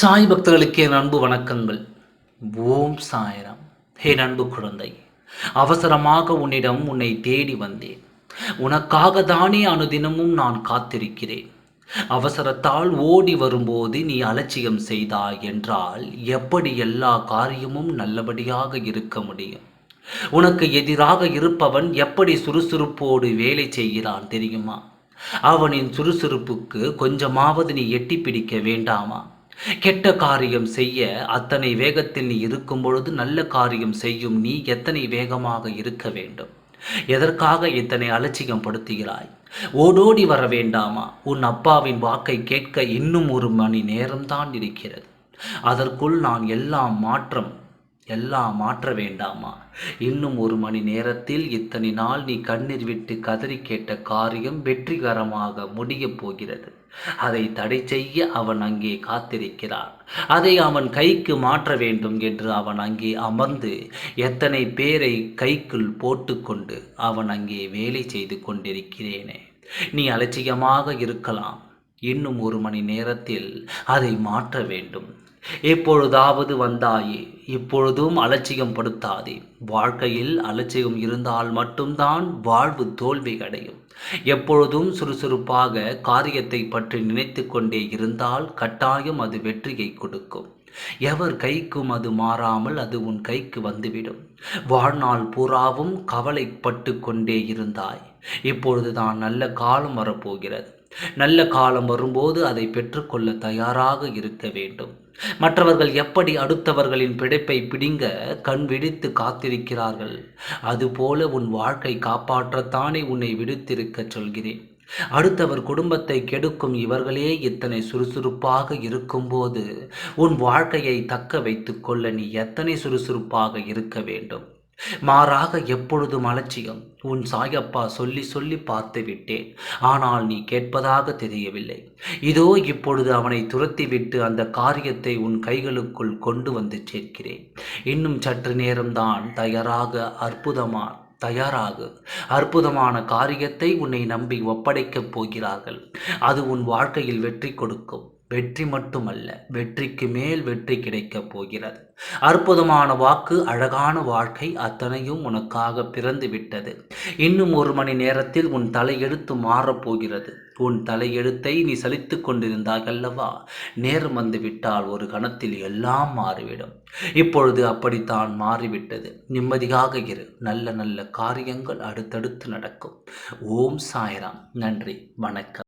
சாய் பக்தர்களுக்கு என் அன்பு வணக்கங்கள். ஓம் சாயரம். ஹே அன்பு குழந்தை அவசரமாக உன்னிடம் உன்னை தேடி வந்தேன். உனக்காக தானே அனுதினமும் நான் காத்திருக்கிறேன். அவசரத்தால் ஓடி வரும்போது நீ அலட்சியம் செய்தாய் என்றால் எப்படி எல்லா காரியமும் நல்லபடியாக இருக்க முடியும்? உனக்கு எதிராக இருப்பவன் எப்படி சுறுசுறுப்போடு வேலை செய்கிறான் தெரியுமா? அவனின் சுறுசுறுப்புக்கு கொஞ்சமாவது நீ எட்டி பிடிக்க வேண்டாமா? கெட்ட காரியம் செய்ய அத்தனை வேகத்தில் நீ இருக்கும் பொழுது நல்ல காரியம் செய்யும் நீ எத்தனை வேகமாக இருக்க வேண்டும்? எதற்காக இத்தனை அலட்சியம் படுத்துகிறாய்? ஓடோடி வர வேண்டாமா? உன் அப்பாவின் வாக்கை கேட்க இன்னும் ஒரு மணி நேரம்தான் இருக்கிறது. அதற்குள் நான் எல்லாம் மாற்றம் எல்லாம் மாற்ற வேண்டாமா? இன்னும் ஒரு மணி நேரத்தில் இத்தனை நாள் நீ கண்ணீர் விட்டு கதறி கேட்ட காரியம் வெற்றிகரமாக முடியப் போகிறது. அதை தடை செய்ய அவன் அங்கே காத்திருக்கிறான். அதை அவன் கைக்கு மாற்ற வேண்டும் என்று அவன் அங்கே அமர்ந்து எத்தனை பேரை கைக்குள் போட்டுக்கொண்டு அவன் அங்கே வேலை செய்து கொண்டிருக்கிறேனே. நீ அலட்சியமாக இருக்கலாம். இன்னும் ஒரு மணி நேரத்தில் அதை மாற்ற வேண்டும். எப்பொழுதாவது வந்தாயே இப்பொழுதும் அலட்சியம் படுத்தாதே. வாழ்க்கையில் அலட்சியம் இருந்தால் மட்டும்தான் வாழ்வு தோல்வி அடையும். எப்பொழுதும் சுறுசுறுப்பாக காரியத்தை பற்றி நினைத்து கொண்டே இருந்தால் கட்டாயம் அது வெற்றியை கொடுக்கும். எவர் கைக்கும் அது மாறாமல் அது உன் கைக்கு வந்துவிடும். வாழ்நாள் பூராவும் கவலைப்பட்டு கொண்டே இருந்தாய். இப்பொழுதுதான் நல்ல காலம் வரப்போகிறது. நல்ல காலம் வரும்போது அதை பெற்றுக்கொள்ள தயாராக இருக்க வேண்டும். மற்றவர்கள் எப்படி அடுத்தவர்களின் பிடிப்பை பிடிங்க கண் விழித்து காத்திருக்கிறார்கள். அதுபோல உன் வாழ்க்கை காப்பாற்றத்தானே உன்னை விடுத்திருக்கச் சொல்கிறேன். அடுத்தவர் குடும்பத்தை கெடுக்கும் இவர்களே இத்தனை சுறுசுறுப்பாக இருக்கும்போது உன் வாழ்க்கையை தக்க வைத்து கொள்ள நீ எத்தனை சுறுசுறுப்பாக இருக்க வேண்டும்? மாறாக எப்பொழுதும் அலட்சியம் உன் சாயப்பா சொல்லி சொல்லி பார்த்து விட்டேன் ஆனால் நீ கேட்பதாக தெரியவில்லை. இதோ இப்பொழுது அவனை துரத்திவிட்டு அந்த காரியத்தை உன் கைகளுக்குள் கொண்டு வந்து சேர்க்கிறேன். இன்னும் சற்று நேரம்தான் தயாராக அற்புதமான் தயாராகு அற்புதமான காரியத்தை உன்னை நம்பி ஒப்படைக்கப் போகிறார்கள். அது உன் வாழ்க்கையில் வெற்றி கொடுக்கும். வெற்றி மட்டுமல்ல வெற்றிக்கு மேல் வெற்றி கிடைக்கப் போகிறது. அற்புதமான வாக்கு அழகான வாழ்க்கை அத்தனையும் உனக்காக பிறந்து விட்டது. இன்னும் ஒரு மணி நேரத்தில் உன் தலையெழுத்து மாறப்போகிறது உன் தலையெழுத்தை நீ சலித்து கொண்டிருந்தாய் அல்லவா? நேரம் வந்து விட்டால் ஒரு கணத்தில் எல்லாம் மாறிவிடும். இப்பொழுது அப்படித்தான் மாறிவிட்டது. நிம்மதியாக இரு. நல்ல நல்ல காரியங்கள் அடுத்தடுத்து நடக்கும். ஓம் சாய்ராம். நன்றி. வணக்கம்.